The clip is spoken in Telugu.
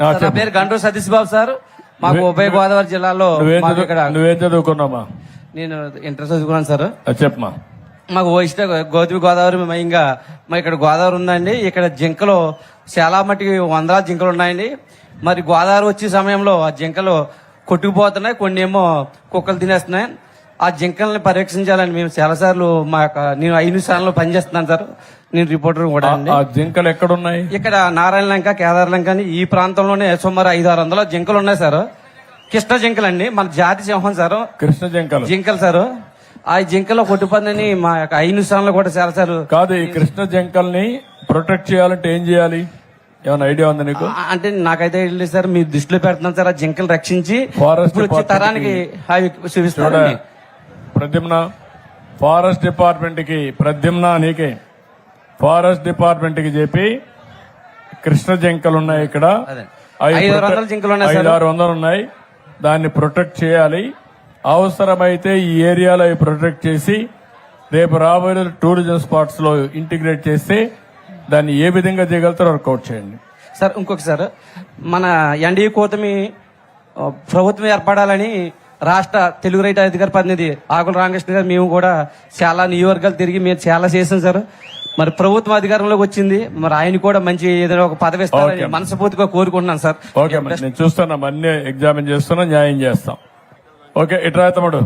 నా. పేరు గంటూ సతీష్ బాబు సార్. మాకు ఉభయ గోదావరి జిల్లాలో నువ్వేం చదువుకున్నామా నేను ఇంటర్ చదువుకున్నాను సార్. చెప్పమా మాకు ఇష్ట గోదావరి గోదావరి ఇంకా మా ఇక్కడ గోదావరి ఉందండి. ఇక్కడ జింకలు చాలా మట్టుకి వందల జింకలు ఉన్నాయండి. మరి గోదావరి వచ్చే సమయంలో ఆ జింకలు కొట్టుకుపోతున్నాయి. కొన్ని ఏమో కుక్కలు తినేస్తున్నాయి. ఆ జింకల్ని పరీక్షించాలని మేము చాలా సార్లు మా యొక్క నేను ఐదు స్థానంలో పనిచేస్తున్నాను సార్. నేను రిపోర్టర్ కూడా అండి. ఆ జింకలు ఎక్కడున్నాయి? ఇక్కడ నారాయణ లంక కేదార్ లంక అని ఈ ప్రాంతంలోనే సుమారు ఐదు ఆరు వందల జింకలు ఉన్నాయి సార్. కృష్ణ జింకలు అండి మన జాతి సింహం సార్. కృష్ణ జింకలు. జింకలు సార్. ఆ జింకల కొట్టుపందని మా యొక్క ఐదు స్థానంలో కూడా చాలా సార్ కాదు ఈ కృష్ణ జింకల్ని ప్రొటెక్ట్ చేయాలంటే ఏం చేయాలి? ఏమైనా ఐడియా ఉందా నీకు? అంటే నాకైతే సార్. మీ దృష్టిలో పెడుతున్నాను సార్ ఆ జింకలు రక్షించి Department తరానికి అవి చూపిస్తారండి ప్రద్యుమ్న ఫారెస్ట్ డిపార్ట్మెంట్కి ప్రద్యుమ్న నీకే. ఫారెస్ట్ డిపార్ట్మెంట్కి చెప్పి కృష్ణ జింకలు ఉన్నాయి ఇక్కడ ఐదు. ఆరు వందలు ఉన్నాయి. దాన్ని ప్రొటెక్ట్ చేయాలి. అవసరమైతే ఈ ఏరియాలో ప్రొటెక్ట్ చేసి రేపు రాబోయే టూరిజం స్పాట్స్లో ఇంటిగ్రేట్ చేస్తే దాన్ని ఏ విధంగా చేయగలుగుతారో వర్కౌట్ చేయండి. సార్ ఇంకొక సార్ మన ఎన్డీఏ కూటమి ఆ, ప్రభుత్వం ఏర్పడాలని రాష్ట్ర తెలుగు రైతు అధికార ప్రతినిధి ఆకుల రామకృష్ణ గారు మేము కూడా చాలా నియోజకవర్గాలు తిరిగి మేము చాలా చేసాం సార్. మరి ప్రభుత్వం అధికారంలోకి వచ్చింది. మరి ఆయన కూడా మంచి ఏదైనా ఒక పదవి ఇస్తారని. మనస్ఫూర్తిగా కోరుకుంటున్నాను సార్. ఓకే నేను చూస్తున్నాం అన్ని ఎగ్జామిన్ చేస్తున్నా న్యాయం చేస్తాం. ఓకే ఇట్రా తమ్ముడు